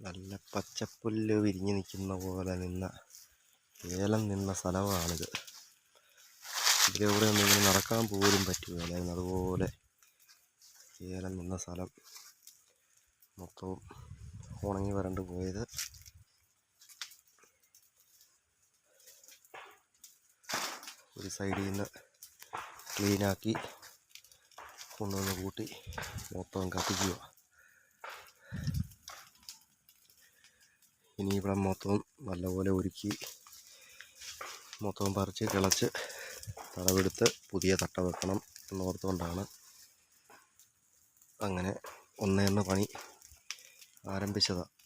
നല്ല പച്ചപ്പുല്ല് വിരിഞ്ഞു നിൽക്കുന്ന പോലെ നിന്ന ഏലം നിന്ന സ്ഥലമാണിത്. ഇതിലൂടെ ഒന്നും ഇങ്ങനെ നടക്കാൻ പോലും പറ്റുകയില്ലായിരുന്നു. അതുപോലെ ഏലം നിന്ന സ്ഥലം മൊത്തവും ഉണങ്ങി വരണ്ട് പോയത്. ഒരു സൈഡിൽ നിന്ന് ക്ലീനാക്കി കൊണ്ടുവന്ന് കൂട്ടി മൊത്തം കത്തിക്കുക. ഇനി ഇവിടെ മൊത്തവും നല്ലപോലെ ഒരുക്കി മൊത്തവും പറിച്ച് കിളച്ച് തടവെടുത്ത് പുതിയ തട്ട വെക്കണം എന്നോർത്തുകൊണ്ടാണ് അങ്ങനെ ഒന്നേന്ന് പണി ആരംഭിച്ചതാണ്